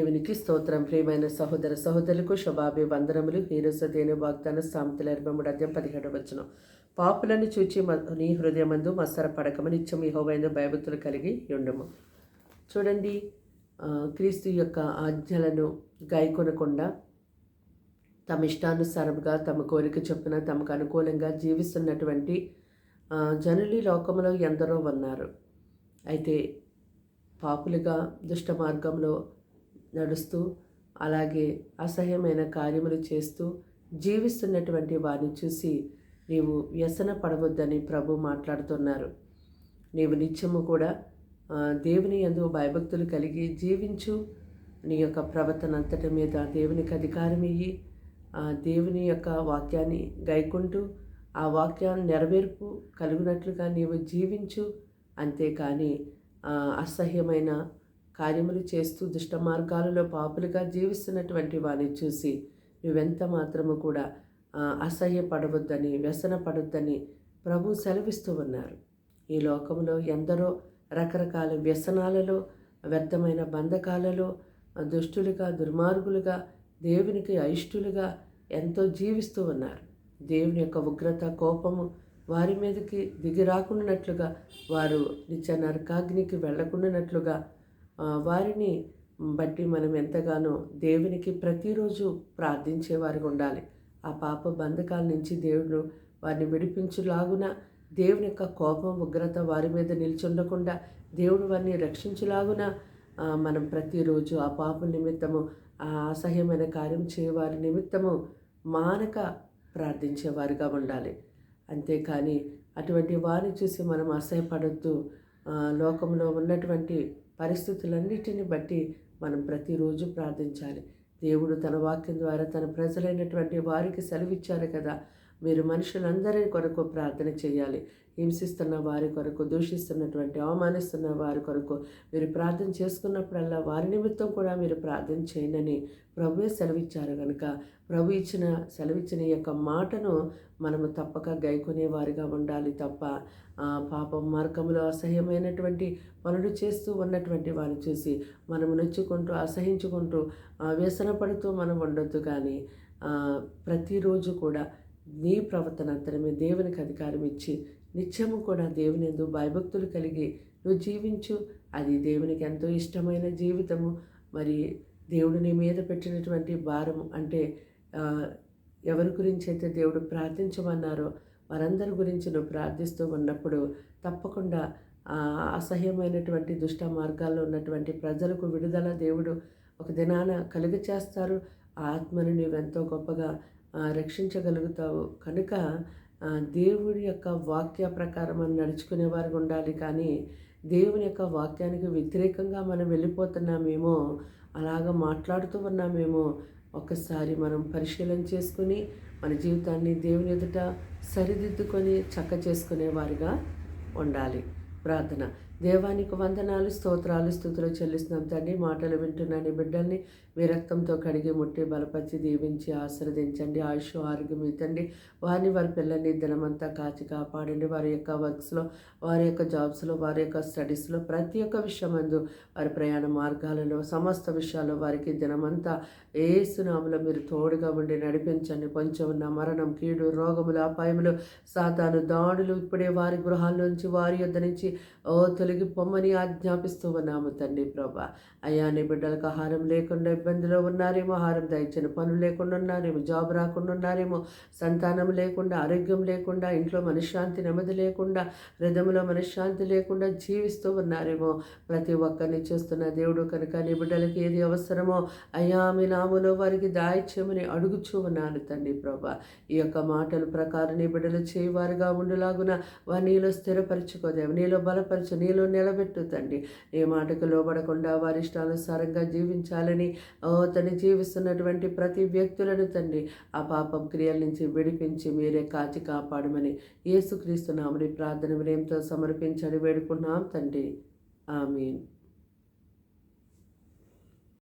దేవునికి స్తోత్రం. ప్రియమైన సహోదర సహోదరులకు శుభాభి వందనములు. హీరోస దేని వాగ్దాన సామెతల ఇరవై మూడు అధ్యాయం పదిహేడు వచ్చిన పాపులను చూచి నీ హృదయమందు మత్సర పడకము నిత్యం యహోవైన భయభక్తులు కలిగి ఉండుము. చూడండి క్రీస్తు యొక్క ఆజ్ఞలను గాయకొనకుండా తమ ఇష్టానుసారముగా తమ కోరిక చొప్పున తమకు అనుకూలంగా జీవిస్తున్నటువంటి జనులు లోకంలో ఎందరో ఉన్నారు. అయితే పాపులుగా దుష్ట మార్గంలో నడుస్తూ అలాగే అసహ్యమైన కార్యములు చేస్తూ జీవిస్తున్నటువంటి వారిని చూసి నీవు వ్యసన పడవద్దని ప్రభు మాట్లాడుతున్నారు. నీవు నిత్యము కూడా దేవుని ఎందు భయభక్తులు కలిగి జీవించు. నీ యొక్క ప్రవర్తన అంతటి మీద దేవునికి అధికారం ఇయ్యి దేవుని యొక్క వాక్యాన్ని గైకుంటూ ఆ వాక్యాన్ని నెరవేర్పు కలుగునట్లుగా నీవు జీవించు. అంతేకాని అసహ్యమైన కార్యములు చేస్తూ దుష్ట మార్గాలలో పాపులుగా జీవిస్తున్నటువంటి వారిని చూసి నువ్వెంత మాత్రము కూడా అసహ్యపడవద్దని వ్యసనపడొద్దని ప్రభు సెలవిస్తూ ఉన్నారు. ఈ లోకంలో ఎందరో రకరకాల వ్యసనాలలో వ్యర్థమైన బంధకాలలో దుష్టులుగా దుర్మార్గులుగా దేవునికి అయిష్టులుగా ఎంతో జీవిస్తూ ఉన్నారు. దేవుని యొక్క ఉగ్రత కోపము వారి మీదకి దిగి రాకుండానట్లుగా వారు నిత్య నరకాగ్నికి వెళ్ళకుండానట్లుగా వారిని బట్టి మనం ఎంతగానో దేవునికి ప్రతిరోజు ప్రార్థించేవారిగా ఉండాలి. ఆ పాప బంధకాల నుంచి దేవుడు వారిని విడిపించులాగున దేవుని యొక్క కోపం ఉగ్రత వారి మీద నిల్చుండకుండా దేవుడు వారిని రక్షించులాగున మనం ప్రతిరోజు ఆ పాప నిమిత్తము ఆ అసహ్యమైన కార్యం చేయవారి నిమిత్తము మానక ప్రార్థించేవారిగా ఉండాలి. అంతేకాని అటువంటి వారిని చూసి మనం అసహ్యపడద్దు. లోకంలో ఉన్నటువంటి పరిస్థితులన్నిటిని బట్టి మనం ప్రతిరోజు ప్రార్థించాలి. దేవుడు తన వాక్యం ద్వారా తన ప్రజలైనటువంటి వారికి సెలవిచ్చారు కదా. మీరు మనుషులందరి కొరకు ప్రార్థన చేయాలి. హింసిస్తున్న వారి కొరకు దూషిస్తున్నటువంటి అవమానిస్తున్న వారి కొరకు మీరు ప్రార్థన చేసుకున్నప్పుడల్లా వారి నిమిత్తం కూడా మీరు ప్రార్థన చేయనని ప్రభువే సెలవిచ్చారు కనుక ప్రభు ఇచ్చిన సెలవిచ్చిన యొక్క మాటను మనము తప్పక గైకొనే వారిగా ఉండాలి తప్ప ఆ, పాపం మార్గంలో అసహ్యమైనటువంటి పనులు చేస్తూ ఉన్నటువంటి వారిని చూసి మనము నొచ్చుకుంటూ అసహించుకుంటూ వ్యసన పడుతూ మనం ఉండొద్దు కానీ ప్రతిరోజు కూడా నీ ప్రవర్తన అంతరమే దేవునికి అధికారం ఇచ్చి నిత్యము కూడా దేవుని ఎందు భయభక్తులు కలిగి నువ్వు జీవించు. అది దేవునికి ఎంతో ఇష్టమైన జీవితము. మరి దేవుడు నీ మీద పెట్టినటువంటి భారము అంటే ఎవరి గురించి అయితే దేవుడు ప్రార్థించమన్నారో వారందరి గురించి నువ్వు ప్రార్థిస్తూ ఉన్నప్పుడు తప్పకుండా అసహ్యమైనటువంటి దుష్ట మార్గాల్లో ఉన్నటువంటి ప్రజలకు విడుదల దేవుడు ఒక దినాన కలుగ చేస్తారు ఆ ఆత్మను నువ్వెంతో గొప్పగా రక్షించగలుగుతావు. కనుక దేవుడి యొక్క వాక్య ప్రకారం మనం నడుచుకునే వారికి ఉండాలి. కానీ దేవుని యొక్క వాక్యానికి వ్యతిరేకంగా మనం వెళ్ళిపోతున్నామేమో అలాగ మాట్లాడుతూ ఉన్నామేమో ఒక్కసారి మనం పరిశీలన చేసుకుని మన జీవితాన్ని దేవుని ఎదుట సరిదిద్దుకొని చక్క చేసుకునే వారిగా ఉండాలి. ప్రార్థన. దేవానికి వందనాలు స్తోత్రాలు స్థుతులు చెల్లిస్తున్నాం తండ్రి. మాటలు వింటున్నాను బిడ్డల్ని మీ రక్తంతో కడిగి ముట్టి బలపరిచి దీవించి ఆశీర్వదించండి. ఆయుష్ ఆరోగ్యం ఇతండి వారిని వారి పిల్లల్ని దినమంతా కాచి కాపాడండి. వారి యొక్క వర్క్స్లో వారి యొక్క జాబ్స్లో వారి యొక్క స్టడీస్లో ప్రతి ఒక్క విషయమందు వారి ప్రయాణ మార్గాలలో సమస్త విషయాల్లో వారికి దినమంతా ఏ సునాములో మీరు తోడుగా ఉండి నడిపించండి. కొంచెం ఉన్న మరణం కీడు రోగములు అపాయములు సాతాను దాడులు ఇప్పుడే వారి గృహాల నుంచి వారి యొద్ద నుంచి ఓతులు తొలగి పొమ్మని ఆజ్ఞాపిస్తూ ఉన్నాము తండ్రి ప్రభా. అయ్యా నీ బిడ్డలకు ఆహారం లేకుండా ఇబ్బందిలో ఉన్నారేమో ఆహారం దయచిన పనులు లేకుండా ఉన్నారేమో జాబ్ రాకుండా ఉన్నారేమో సంతానం లేకుండా ఆరోగ్యం లేకుండా ఇంట్లో మనశ్శాంతి నెమ్మది లేకుండా హృదయంలో మనశ్శాంతి లేకుండా జీవిస్తూ ఉన్నారేమో. ప్రతి ఒక్కరిని చూస్తున్న దేవుడు కనుక నీ బిడ్డలకి ఏది అవసరమో అయ్యా మీ నామలో వారికి దాయిచ్యమని అడుగుచూ ఉన్నాను తండ్రి ప్రభా. ఈ యొక్క మాటల ప్రకారం నీ బిడ్డలు చేయవారుగా ఉండులాగున వారి నీలో స్థిరపరచుకోదేవు నీలో బలపరచు నీలో నిలబెట్టు తండ్రి నీ మాటకు లోబడకుండా వారి ఇష్టానుసారంగా జీవించాలని ఓ తను జీవిస్తున్నటువంటి ప్రతి వ్యక్తులను తండ్రి ఆ పాపం క్రియల నుంచి విడిపించి మీరే కాచి కాపాడమని యేసుక్రీస్తు నామని ప్రార్థన వినయంతో సమర్పించని వేడుకున్నాం తండ్రి. ఆమెన్.